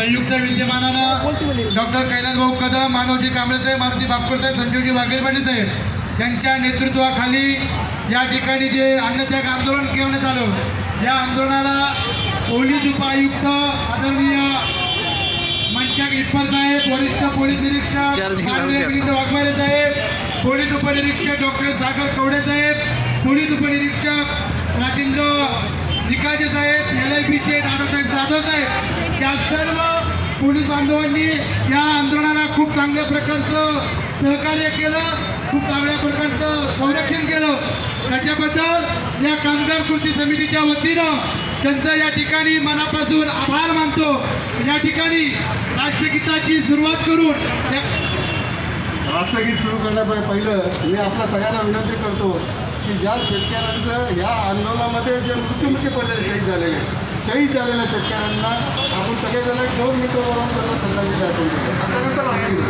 संयुक्त विद्यमानानं डॉक्टर कैलास भाऊ कदम मानवजी कांबळे साहेब मारुती बापकर साहेब संजीवजी वाघेर पाटील साहेब यांच्या नेतृत्वाखाली या ठिकाणी जे अन्नत्याग आंदोलन करण्यात आलं या आंदोलनाला पोलीस उपायुक्त आदरणीय मंचाक इटपर साहेब वरिष्ठ पोलीस निरीक्षक. मिलिंद वाघमारे साहेब पोलीस उपनिरीक्षक डॉक्टर सागर कवडे साहेब पोलीस उपनिरीक्षक राजेंद्र निकाजे साहेब एल आय पीचे दादासाहेब जाधव साहेब या सर्व पोलीस बांधवांनी या आंदोलनाला खूप चांगल्या प्रकारचं सहकार्य केलं खूप चांगल्या प्रकारचं संरक्षण केलं. त्याच्याबद्दल या कामगार कृती समितीच्या वतीनं त्यांचं या ठिकाणी मनापासून आभार मानतो. या ठिकाणी राष्ट्रगीताची सुरुवात करून राष्ट्रगीत सुरू करण्यापूर्वी पहिलं मी आपल्या सगळ्यांना विनंती करतो की ज्या शेतकऱ्यांचं या आंदोलनामध्ये जे मृत्युमुखी पडलेले शहीद झालेले शहीद झालेल्या शेतकऱ्यांना सगळेजण एक दोन मिनिटं बोलून त्यांना आता अर्पण लागेल